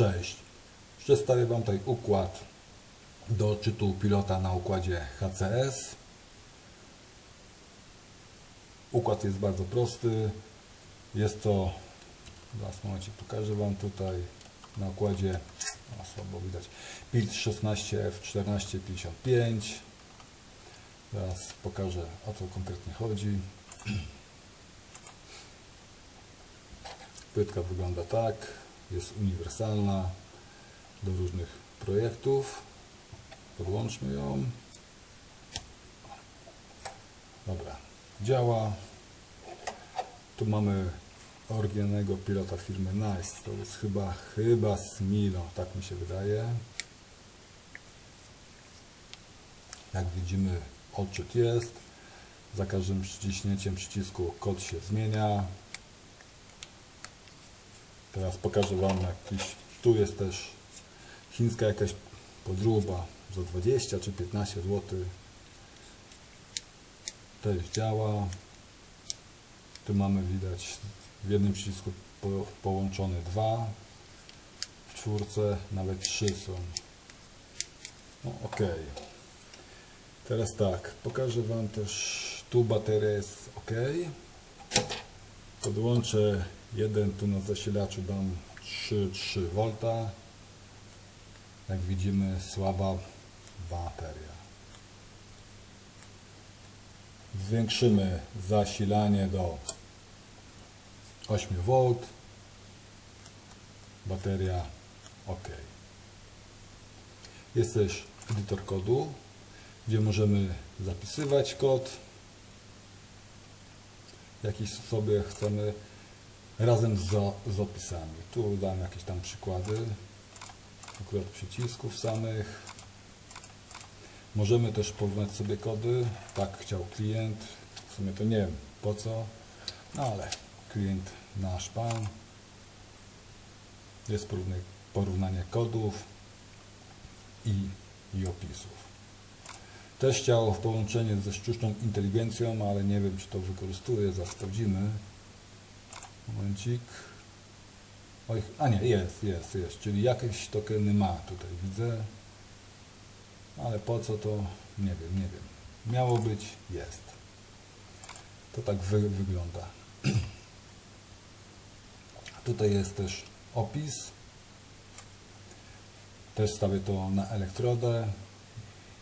Cześć. Przedstawię Wam tutaj układ do odczytu pilota na układzie HCS. Układ jest bardzo prosty. Jest to, zaraz momencie pokażę Wam tutaj na układzie, słabo widać, PILT 16F1455. Teraz pokażę o co konkretnie chodzi. Płytka wygląda tak, jest uniwersalna do różnych projektów. Podłączmy ją. Dobra, działa. Tu mamy oryginalnego pilota firmy Nice. To jest chyba, chyba Smilo, tak mi się wydaje. Jak widzimy, odczyt jest. Za każdym przyciśnięciem przycisku kod się zmienia. Teraz pokażę Wam jakiś, tu jest też chińska jakaś podróba za 20 czy 15 zł. Też działa. Tu mamy widać w jednym przycisku po, połączone dwa. W czwórce nawet trzy są. No ok. Teraz tak, pokażę Wam też, tu bateria jest ok. Podłączę jeden tu na zasilaczu dam 3,3 V. Jak widzimy słaba bateria. Zwiększymy zasilanie do 8 V. Bateria ok. Jest też edytor kodu, gdzie możemy zapisywać kod jakiś sobie chcemy razem z, z opisami. Tu dam jakieś tam przykłady akurat przycisków samych. Możemy też porównać sobie kody. Tak chciał klient. W sumie to nie wiem po co, no ale klient nasz pan. Jest porównanie, porównanie kodów i, i opisów. Też chciał w połączenie ze sztuczną inteligencją, ale nie wiem czy to wykorzystuje, zaraz sprawdzimy. Momencik. Oj, a nie, jest, jest, jest. Czyli jakieś tokeny ma tutaj, widzę. Ale po co to? Nie wiem, nie wiem. Miało być, jest. To tak wy, wygląda. Tutaj jest też opis. Też stawię to na elektrodę.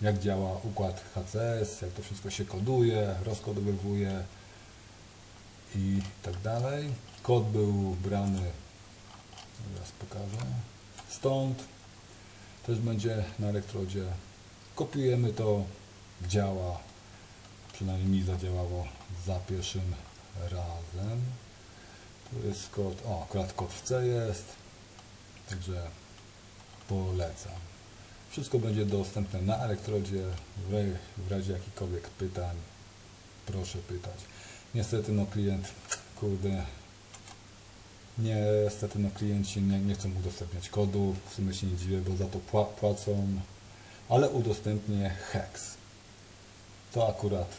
Jak działa układ HCS, jak to wszystko się koduje, rozkodowywuje i tak dalej. Kod był brany, teraz pokażę, stąd. Też będzie na elektrodzie. Kopiujemy to, działa. Przynajmniej mi zadziałało za pierwszym razem. Tu jest kod, o akurat kod w C jest, także polecam. Wszystko będzie dostępne na elektrodzie. W razie jakichkolwiek pytań, proszę pytać. Niestety no klient, kurde, niestety no klienci nie, nie chcą udostępniać kodu. W sumie się nie dziwię, bo za to pła płacą. Ale udostępnię hex. To akurat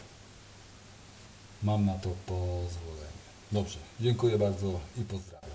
mam na to pozwolenie. Dobrze, dziękuję bardzo i pozdrawiam.